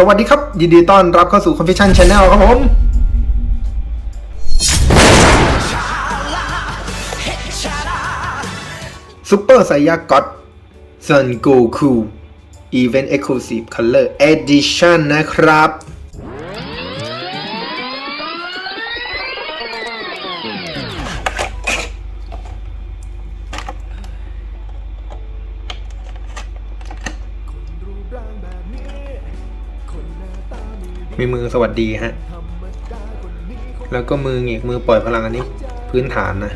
สวัสดีครับ ยินดีต้อนรับเข้าสู่ Confession Channel ครับผมซูเปอร์ไซยาก็อตซันโกคูอี มีมือสวัสดีฮะ แล้วก็มือเหงกมือปล่อยพลังอันนี้ พื้นฐานนะ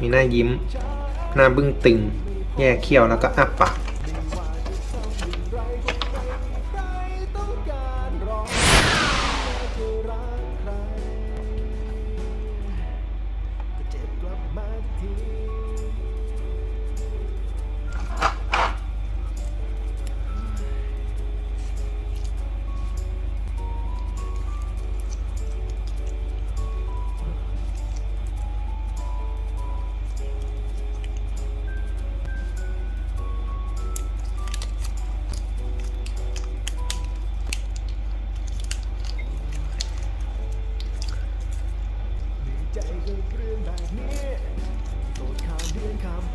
มีหน้ายิ้ม หน้าบึ้งตึง แยกเขี้ยวแล้วก็อ้าปาก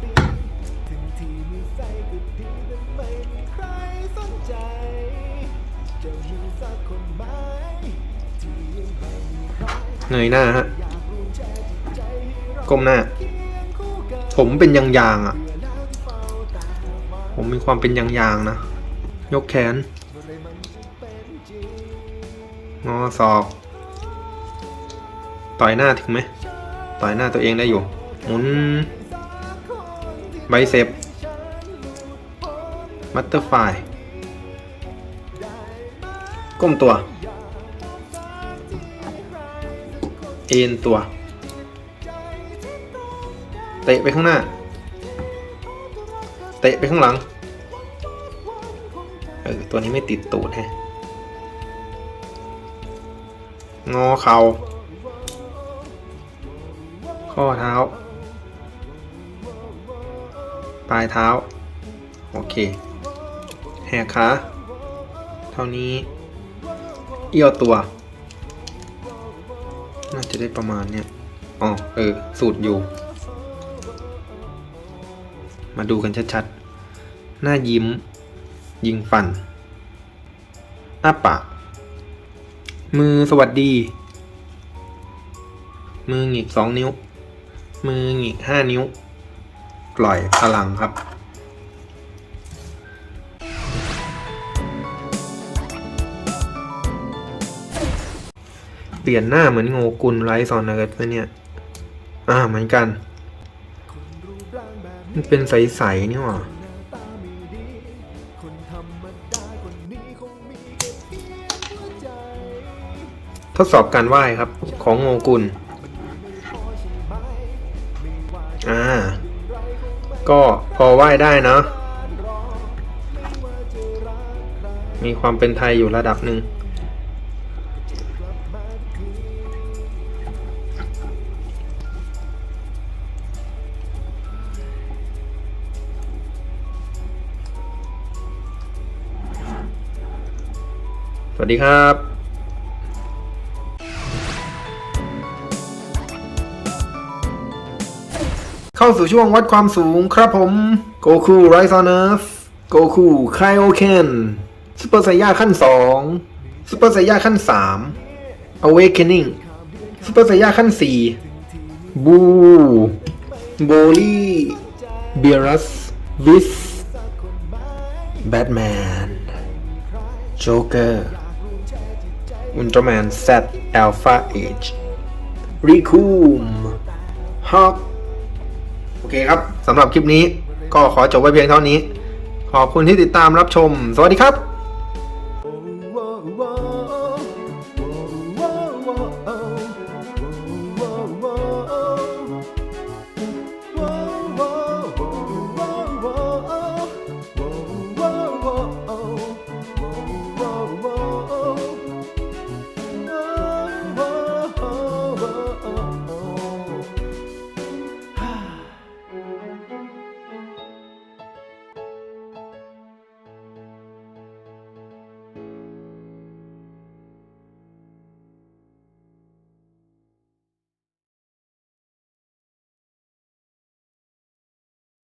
ปีถึงที่มีใจก็ดีแต่ไม่มีใครสนใจ จะมีสักคนไหมที่ยังไม่มีใครเงยหน้าฮะอยากรู้แชร์จิตใจให้เราก้มหน้าเคียงคู่กันผมเป็นยางยางๆอะเพื่อนั่งเฝ้าตาว่าผมมีความเป็นยางยางๆนะ ยกแขนอะไรมันจะเป็นจริงงอศอกต่อยหน้าถึงไหมต่อยหน้าตัวเองได้อยู่หมุน ไบเซปมัตเตอร์ไฟก้มตัว เอ็นตัว เตะไปข้างหน้า เตะไปข้างหลัง เออ ตัวนี้ไม่ติดตูดแฮะงอเข่าข้อเท้า ปลายเท้า โอเค แหกขาเท่านี้ เอี้ยวตัว น่าจะได้ประมาณเนี้ยอ๋อเออ สูตรอยู่ มาดูกันชัดๆ หน้ายิ้ม ยิงฟัน อ้าปาก มือสวัสดี มือหงิกสองนิ้ว มือหงิกห้านิ้ว ปล่อยพลังครับ เปลี่ยนหน้าเหมือนโงกุลไลท์ซอนนะครับเนี่ย อ่าเหมือนกัน มันเป็นใส ๆ นี่หว่าทดสอบการไหว้ครับของโงกุล อ่า ก็พอไหว้ได้นะมีความเป็นไทยอยู่ระดับหนึ่ง สวัสดีครับ เข้าสู่ช่วงวัดความสูงครับผมโกคูไรซ์ออนเอร์โกคูไคโอเคนซูเปอร์ไซย่าขั้น2ซูเปอร์ไซย่าขั้น3 Awakening ซูเปอร์ไซย่าขั้น 4 บูโบลี่เบียรัสวิสแบทแมนโจ๊กเกอร์อุลตร้าแมนแซดอัลฟาเอจรีคูมฮอกโอ โอเคครับสำหรับคลิปนี้ก็ขอจบไว้เพียงเท่านี้ ขอบคุณที่ติดตามรับชม สวัสดีครับ